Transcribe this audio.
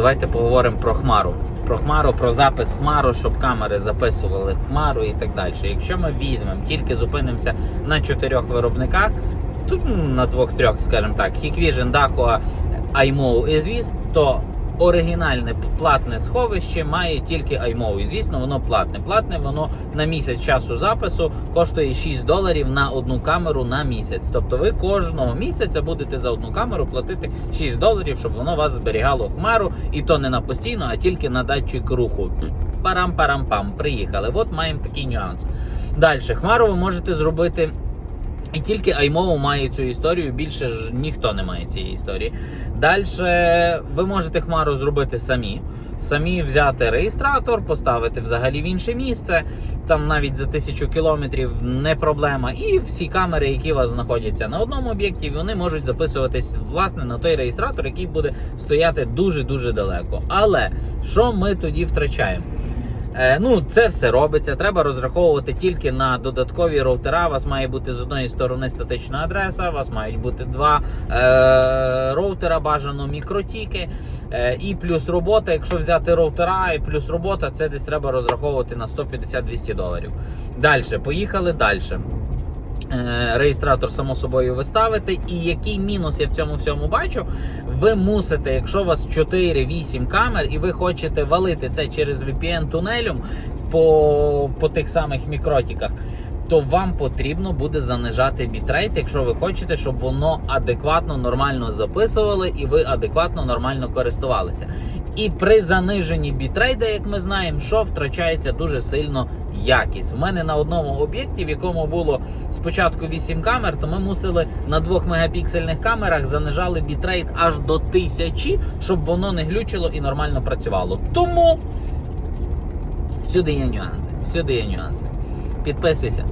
давайте поговоримо про хмару. Про хмару, про запис хмару, щоб камери записували хмару і так далі. Якщо ми візьмемо, тільки зупинимося на чотирьох виробниках, тут ну, на двох-трьох, скажімо так, Hikvision, Dahua, iMO і Звіз, то оригінальне платне сховище має тільки iMO. І звісно, воно платне. Платне воно на місяць часу запису коштує 6 доларів на одну камеру на місяць. Тобто ви кожного місяця будете за одну камеру платити 6 доларів, щоб воно вас зберігало хмару, і то не на постійно, а тільки на датчик руху. Парам-парам-пам, приїхали. От маємо такий нюанс. Далі, хмару ви можете зробити. І тільки iMovie має цю історію, більше ж ніхто не має цієї історії. Далі ви можете хмару зробити самі. Самі взяти реєстратор, поставити взагалі в інше місце, там навіть за тисячу кілометрів не проблема. І всі камери, які у вас знаходяться на одному об'єкті, вони можуть записуватись власне на той реєстратор, який буде стояти дуже-дуже далеко. Але що ми тоді втрачаємо? Е, ну, це все робиться. Треба розраховувати тільки на додаткові роутера. У вас має бути з одної сторони статична адреса, у вас мають бути два е, роутера, бажано мікротіки. Е, і плюс робота. Якщо взяти роутера і плюс робота, це десь треба розраховувати на 150-200 доларів. Далі, поїхали далі. Е, Реєстратор, само собою, ви ставите. І який мінус я в цьому всьому бачу, ви мусите, якщо у вас 4-8 камер, і ви хочете валити це через VPN тунелем по, по тих самих мікротіках, то вам потрібно буде занижати бітрейт, якщо ви хочете, щоб воно адекватно нормально записувало і ви адекватно нормально користувалися. І при заниженні бітрейда, як ми знаємо, що втрачається дуже сильно якість. У мене на одному об'єкті, в якому було спочатку 8 камер, то ми мусили на 2 мегапіксельних камерах занижали бітрейт аж до 1000, щоб воно не глючило і нормально працювало. Тому всюди є нюанси. Всюди є нюанси. Підписуйся.